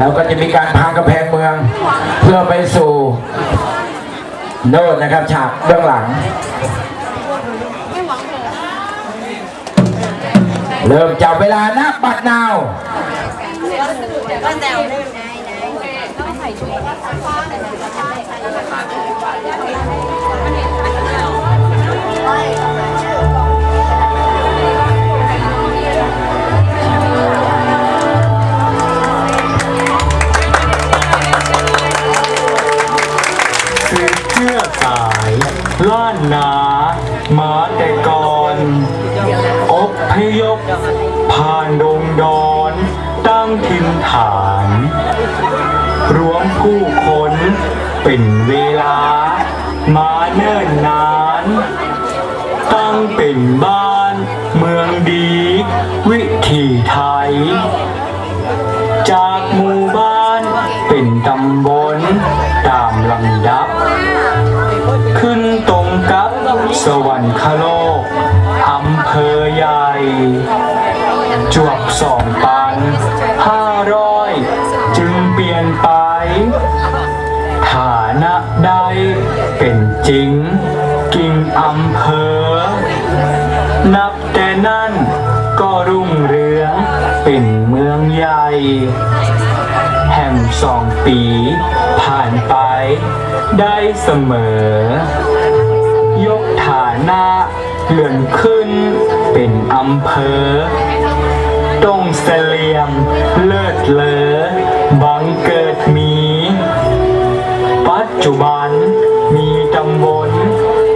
แล้วก็จะมีการพากระแพงเมือง เพื่อไปสู่โน่นนะครับฉากเบื้องหลัง เริ่มจับเวลานะบัดนาวานนามาแต่ก่อนอบพยพผ่านดงดอนตั้งถิ่นฐาน รวมผู้คนเป็นเวลา มาเนิ่นนาน ตั้งเป็นบ้านเมืองดี วิถีไทย จากหมู่บ้านเป็นตำบล สวรรคโลก อำเภอใหญ่ จวบสองปันห้าร้อยจึงเปลี่ยนไป ฐานะใดเป็นจริง กิ่งอำเภอ นับแต่นั้นก็รุ่งเรืองเป็นเมืองใหญ่ แห่งสองปีผ่านไปได้เสมอ ยกฐานะเลื่อนขึ้นเป็นอำเภอต้องเสลียมเลิศเลอบังเกิดมี ปัจจุบันมีตำบล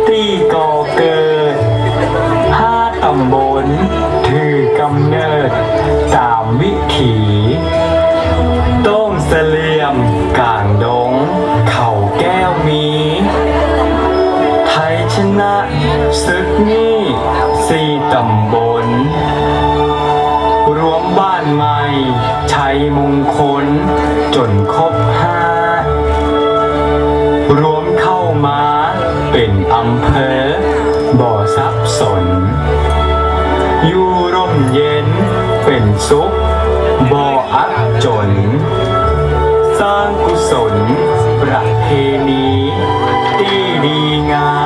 ที่ก่อเกิดห้าตำบลถือกำเนิดตามวิถี เย็นเป็นสุขบ่ออับจน สร้างกุศลประเพณีที่ดีงาม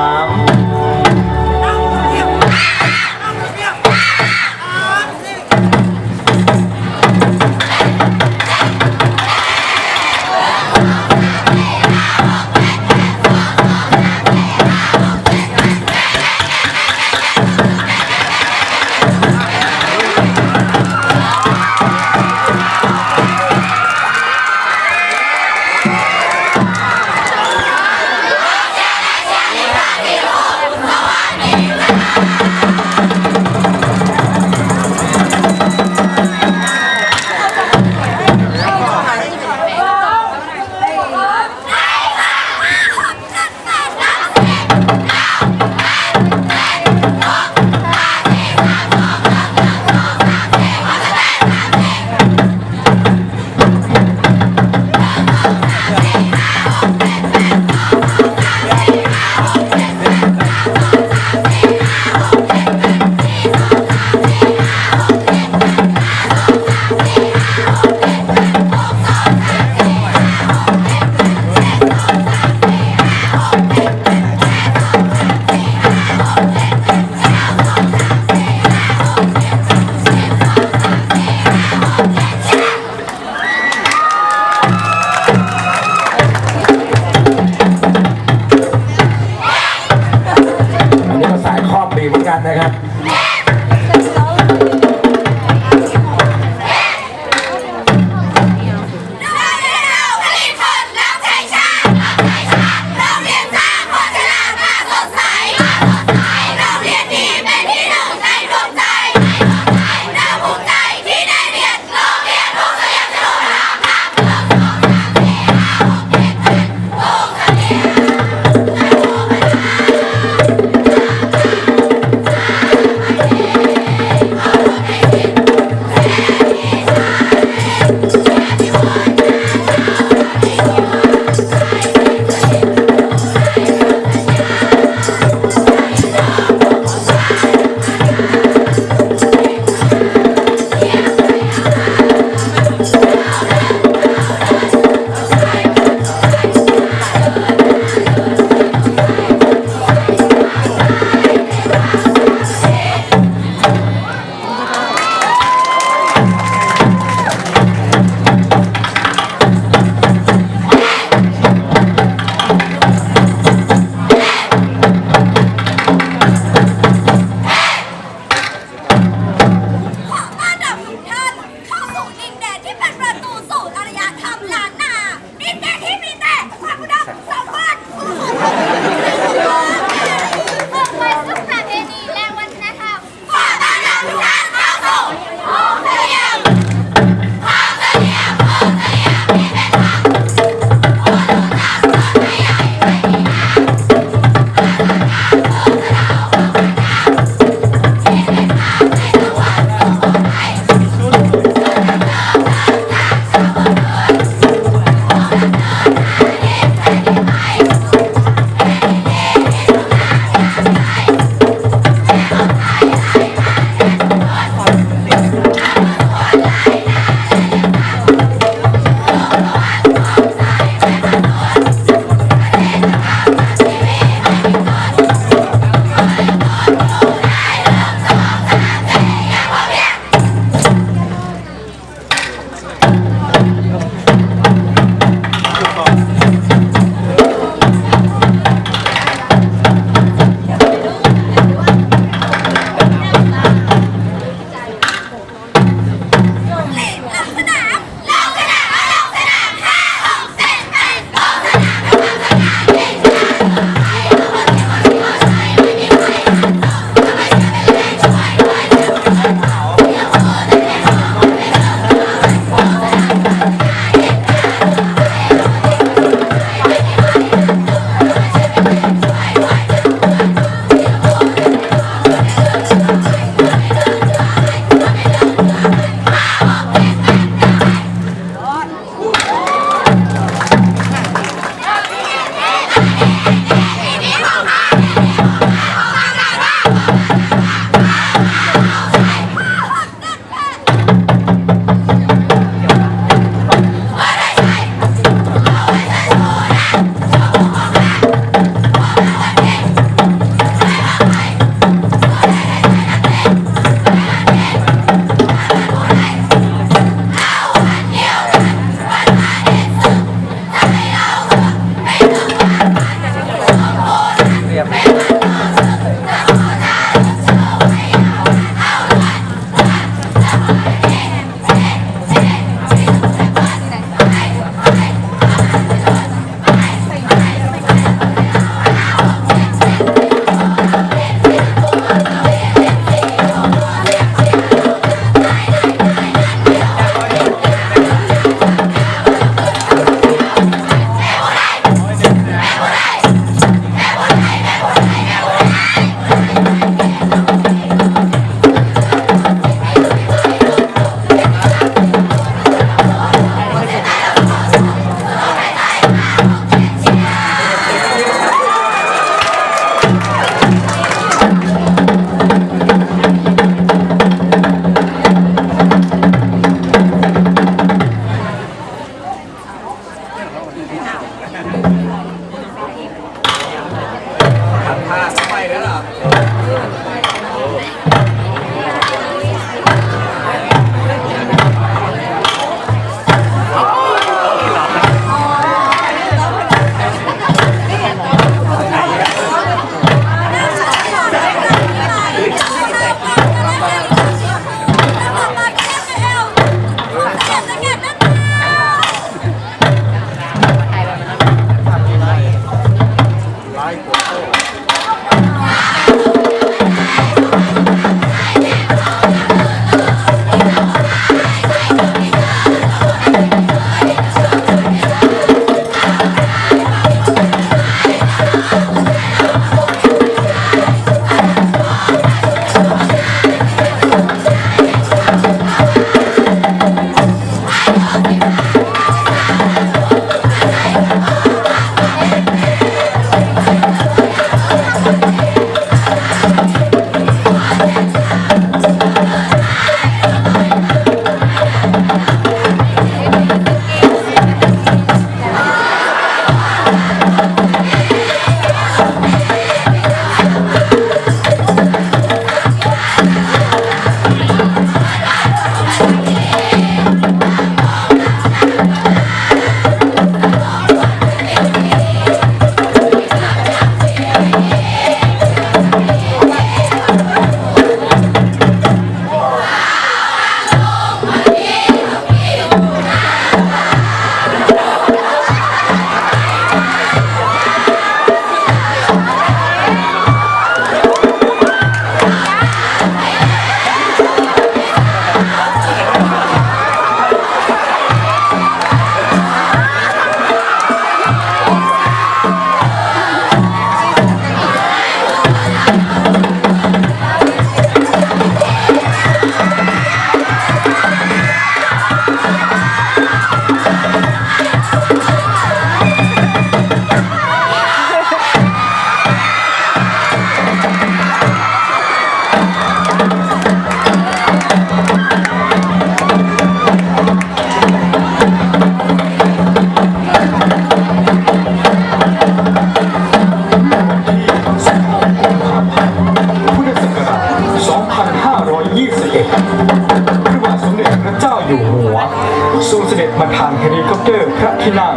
มาทางเฮลิคอปเตอร์พระที่นั่ง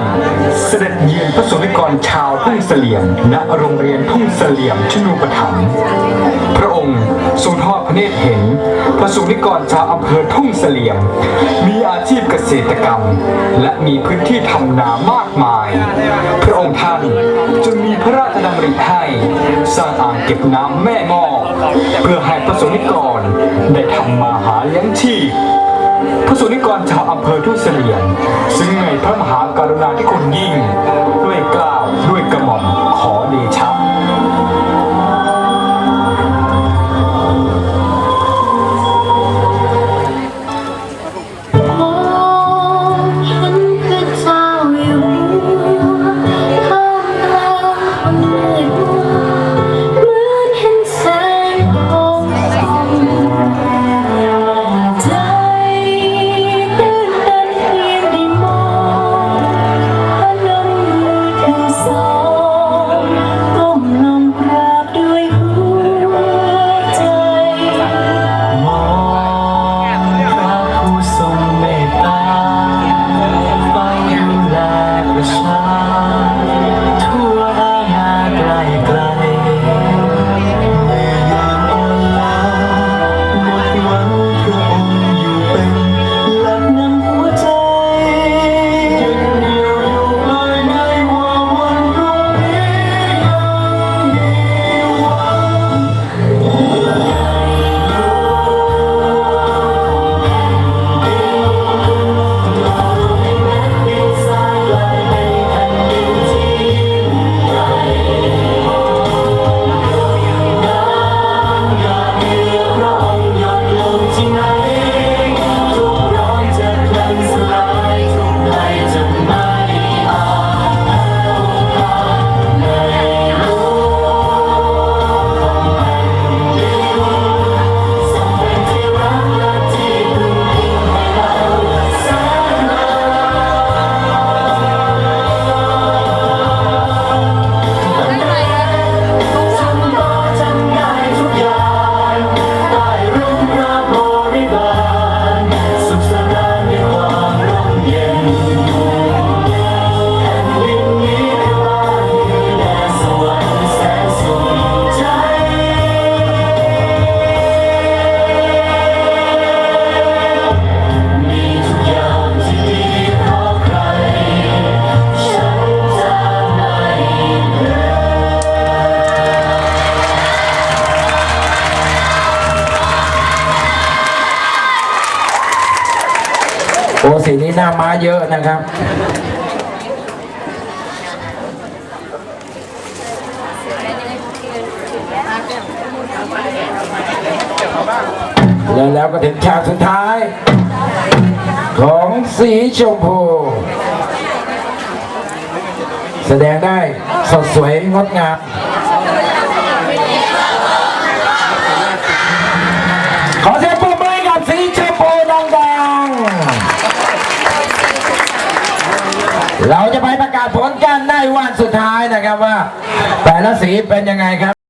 เสด็จเยือนพระสงฆ์นิกรชาวทุ่งเสลี่ยมณโรงเรียนทุ่งเสลี่ยมชนูปถัมภ์พระองค์ทรงทอดพระเนตรเห็น พระสงฆ์นิกรชาวอำเภอทุ่งเสลี่ยม มีอาชีพเกษตรกรรม และมีพื้นที่ทำนามากมาย พระองค์ท่านจึงมีพระราชดำริให้สร้างอ่างเก็บน้ำแม่งอเพื่อให้พระสงฆ์นิกรได้ทำมาหาเลี้ยงชีพ พระสุนิกรชาวอำเภอทุ่งเสลี่ยมซึ่งในพระมหากรุณาธิคุณยิ่ง ด้วยเกล้าวด้วยกระหม่อมขอเดชะ หน้าม้าเยอะนะครับ แล้วแล้วก็ถึงฉากสุดท้าย ของสีชมพู แสดงได้สดสวยงดงามขอเสียงป เราจะไปประกาศผลกันในวันสุดท้ายนะครับว่า แต่ละสีเป็นยังไงครับ